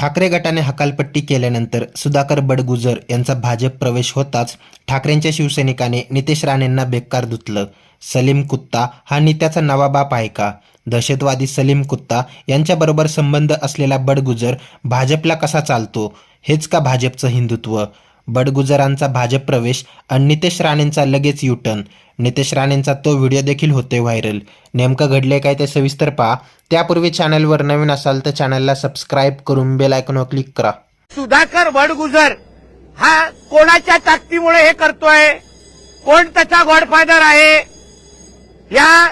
ठाकरे गटाने हकालपट्टी केल्यानंतर सुधाकर बडगुजर यांचा भाजप प्रवेश होताच ठाकरेंच्या शिवसैनिकाने नितेश राणेंना बेकार धुतलं. सलीम कुत्ता हा नित्याचा नवा बाप आहे का? दहशतवादी सलीम कुत्ता यांच्याबरोबर संबंध असलेला बडगुजर भाजपला कसा चालतो? हेच का भाजपचं हिंदुत्व? बडगुजरांचा भाजप प्रवेश आणि नितेश राणेंचा लगेच युटर्न. नितेश राणेंचा तो व्हिडिओ देखील होतोय व्हायरल. नेमकं घडले काय ते सविस्तर पहा. त्यापूर्वी चॅनलवर नवीन असाल तर चॅनलला सबस्क्राईब करून बेल आयकॉनवर क्लिक करा. सुधाकर वडगुजर हा कोणाच्या ताकदीमुळे हे करतोय? कोण त्याचा गॉडफादर आहे? या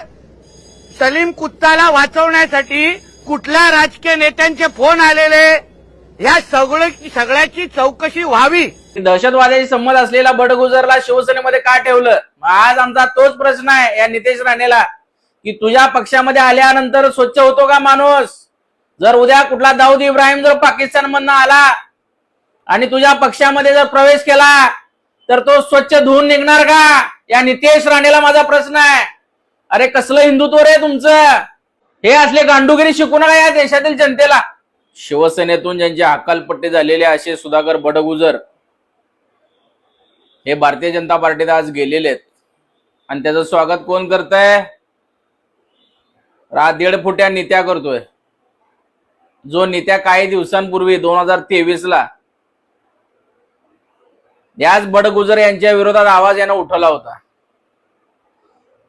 सलीम कुत्ताला वाचवण्यासाठी कुठल्या राजकीय नेत्यांचे फोन आलेले? या सगळं सगळ्याची चौकशी व्हावी. दहशतवाद्याशी संमत असलेला बडगुजरला शिवसेनेमध्ये का ठेवलं? आज आमचा तोच प्रश्न आहे या नितेश राणेला की तुझ्या पक्षामध्ये आल्यानंतर स्वच्छ होतो का माणूस? जर उद्या कुठला दाऊद इब्राहिम जर पाकिस्तान मधनं आला आणि तुझ्या पक्षामध्ये जर प्रवेश केला तर तो स्वच्छ धुवून निघणार का? या नितेश राणेला माझा प्रश्न आहे. अरे कसलं हिंदुत्व रे तुमचं? हे असले गांडुगिरी शिकू नका या देशातील जनतेला. शिवसेनेतून ज्यांची अकालपट्टी झालेले असे सुधाकर बडगुजर हे भारतीय जनता पार्टीत आज गेलेले आहेत आणि त्याचं स्वागत कोण करतंय? रा दीड फुट्या नित्या करतोय. जो नित्या काही दिवसांपूर्वी दोन हजार तेवीस ला याच बडगुजर यांच्या विरोधात आवाज यानं उठवला होता.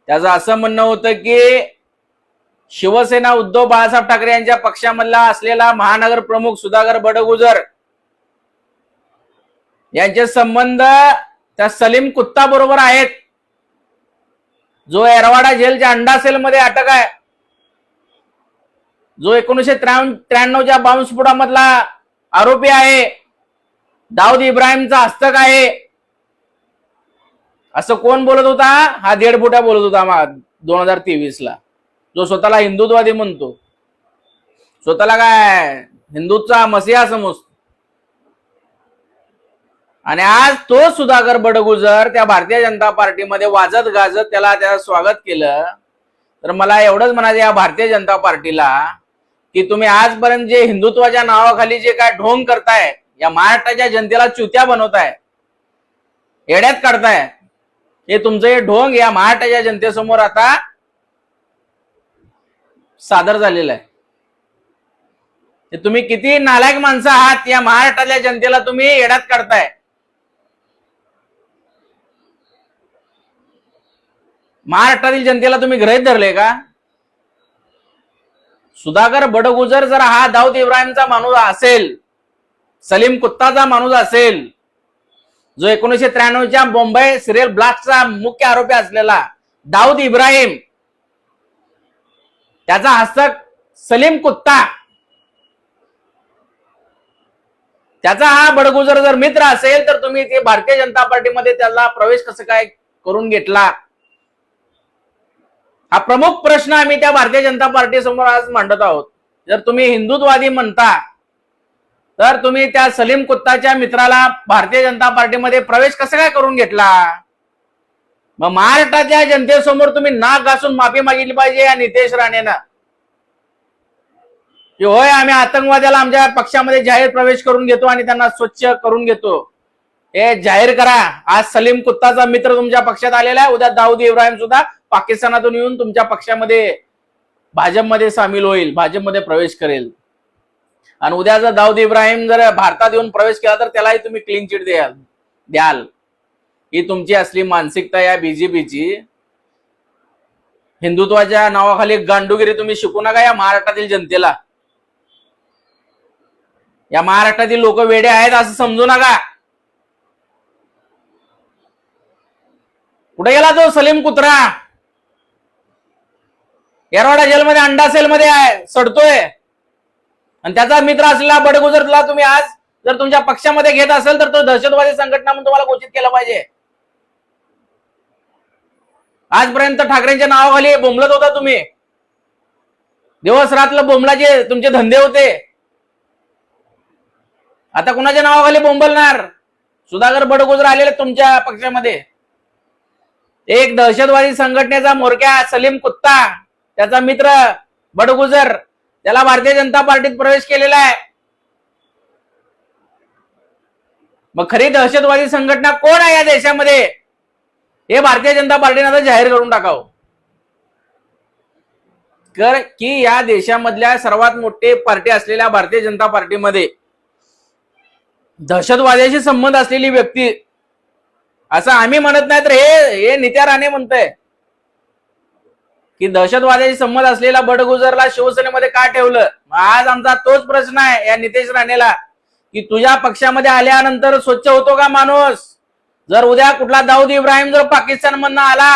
त्याचं असं म्हणणं होतं की शिवसेना उद्धव बाळासाहेब ठाकरे यांच्या पक्षामधला असलेला महानगर प्रमुख सुधाकर बडगुजर यांचे संबंध त्या सलीम कुत्ता बरोबर आहेत. जो एरवाडा जेलच्या अंडा सेल मध्ये अटक आहे. जो एकोणीशे त्र्याण्णवच्या बॉम्बस्फोटामधला आरोपी आहे. दाऊद इब्राहिमचा हस्तक आहे. असं कोण बोलत होता? हा दीड फुट्या बोलत होता दोन हजार तेवीस ला जो स्वतःला हिंदुत्ववादी म्हणतो. स्वतःला काय? हिंदूचा मसीहा समजतो. आणि आज तो सुधाकर बडगुजर त्या भारतीय जनता पार्टीमध्ये वाजत गाजत त्याला त्याला स्वागत केलं. तर मला एवढंच म्हणायचं या भारतीय जनता पार्टीला की तुम्ही आजपर्यंत जे हिंदुत्वाच्या नावाखाली जे काय ढोंग करताय या महाराष्ट्राच्या जनतेला चुत्या बनवताय येड्यात काढताय हे तुमचं हे ढोंग या महाराष्ट्राच्या जनतेसमोर आता सादर झालेलं आहे. तुम्ही किती नालायक माणसं आहात या महाराष्ट्रातल्या जनतेला तुम्ही येड्यात काढताय. महाराष्ट्रातील जनतेला तुम्ही ग्रहित धरले का? सुधाकर बडगुजर जर हा दाऊद इब्राहिमचा माणूस असेल सलीम कुत्ताचा माणूस असेल जो एकोणीशे त्र्याण्णवच्या मुंबई सिरियल ब्लास्टचा मुख्य आरोपी असलेला दाऊद इब्राहिम त्याचा हस्तक सलीम कुत्ता त्याचा हा बडगुजर जर मित्र असेल तर तुम्ही ते भारतीय जनता पार्टीमध्ये त्याला प्रवेश कसं काय करून घेतला? हा प्रमुख प्रश्न आम्ही त्या भारतीय जनता पार्टी समोर आज मांडत आहोत. जर तुम्ही हिंदुत्ववादी म्हणता तर तुम्ही त्या सलीम कुत्ताच्या मित्राला भारतीय जनता पार्टीमध्ये प्रवेश कसं काय करून घेतला? मग महाराष्ट्राच्या जनतेसमोर तुम्ही नाक घासून माफी मागितली पाहिजे या नितेश राणेनं. की होय आम्ही आतंकवाद्याला आमच्या पक्षामध्ये जाहीर प्रवेश करून घेतो आणि त्यांना स्वच्छ करून घेतो. हे जाहीर करा. आज सलीम कुत्ताचा मित्र तुमच्या पक्षात आलेला आहे. उद्या दाऊद इब्राहिम सुद्धा पाकिस्तानातून येऊन तुमच्या पक्षामध्ये भाजपमध्ये सामील होईल भाजपमध्ये प्रवेश करेल. आणि उद्या जर दाऊद इब्राहिम जर भारतात येऊन प्रवेश केला तर त्यालाही तुम्ही क्लीन चिट द्याल. द्याल. ही तुमची असली मानसिकता या बीजेपीची हिंदुत्वाच्या नावाखाली गांडुगिरी तुम्ही शिकू नका या महाराष्ट्रातील जनतेला. या महाराष्ट्रातील लोक वेडे आहेत असं समजू नका. कुठे गेला तो सलीम कुत्रा? येरवाडा जेलमध्ये अंडा सेलमध्ये आहे सडतोय. आणि त्याचा मित्र असलेला बडगुजरला तुम्ही आज जर तुमच्या पक्षामध्ये घेत असेल तर तो दहशतवादी संघटना म्हणून तुम्हाला घोषित केलं पाहिजे. आजपर्यंत ठाकरेंच्या नावाखाली बोंबलत होता तुम्ही. दिवस रात्र बोंबलाचे तुमचे धंदे होते. आता कुणाच्या नावाखाली बोंबलणार? सुधाकर बडगुजर आलेले तुमच्या पक्षामध्ये. एक दहशतवादी संघटनेचा मोरक्या सलीम कुत्ता. त्याचा मित्र बडगुजर त्याला भारतीय जनता पार्टीत प्रवेश केलेला आहे. मग खरी दहशतवादी संघटना कोण आहे या देशामध्ये? हे भारतीय जनता पार्टीने आता जाहीर करून टाकावं. कर की या देशामधल्या सर्वात मोठी पार्टी असलेल्या भारतीय जनता पार्टीमध्ये दहशतवाद्याशी संबंध असलेली व्यक्ती असं आम्ही म्हणत नाही तर हे हे नित्या राणे म्हणतंय. की दहशतवाद्याशी संबंध असलेला बडगुजरला शिवसेनेमध्ये का ठेवलं? आज आमचा तोच प्रश्न आहे या नितेश राणेला की तुझ्या पक्षामध्ये आल्यानंतर स्वच्छ होतो का माणूस? जर उद्या कुठला दाऊद इब्राहिम जर पाकिस्तान मधनं आला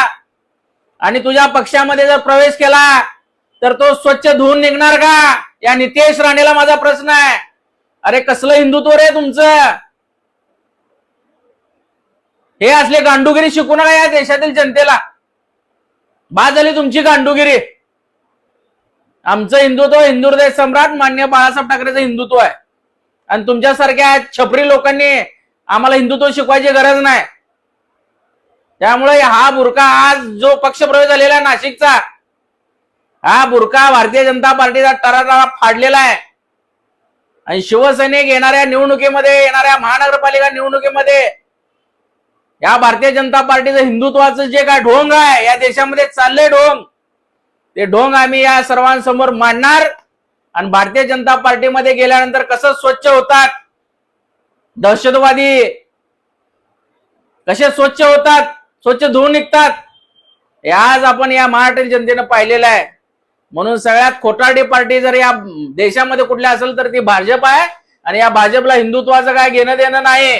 आणि तुझ्या पक्षामध्ये जर प्रवेश केला तर तो स्वच्छ धुवून निघणार का? या नितेश राणेला माझा प्रश्न आहे. अरे कसलं हिंदुत्व रे तुमचं? हे असले गांडुगिरी शिकू नका या देशातील जनतेला. बाद झाली तुमची गांडुगिरी. आमचं हिंदुत्व हिंदुदय सम्राट मान्य बाळासाहेब ठाकरेचं हिंदुत्व आहे. आणि तुमच्यासारख्या छपरी लोकांनी आम्हाला हिंदुत्व शिकवायची गरज नाही. त्यामुळे हा बुरका आज जो पक्षप्रवेश झालेला आहे नाशिकचा हा बुरका भारतीय जनता पार्टीचा तरातरा फाडलेला आहे. आणि शिवसैनिक येणाऱ्या निवडणुकीमध्ये येणाऱ्या महानगरपालिका निवडणुकीमध्ये या भारतीय जनता पार्टीचं हिंदुत्वाचं जे काय ढोंग आहे या देशामध्ये चाललंय ढोंग. ते ढोंग आम्ही या सर्वांसमोर मांडणार. आणि भारतीय जनता पार्टीमध्ये गेल्यानंतर कसं स्वच्छ होतात? दहशतवादी कसे स्वच्छ होतात? स्वच्छ धुवून निघतात? हे आज आपण या मराठी जनतेनं पाहिलेलं आहे. म्हणून सगळ्यात खोटारडी पार्टी जर या देशामध्ये कुठल्या असेल तर ती भाजप आहे. आणि या भाजपला हिंदुत्वाचं काय घेणं देणं नाही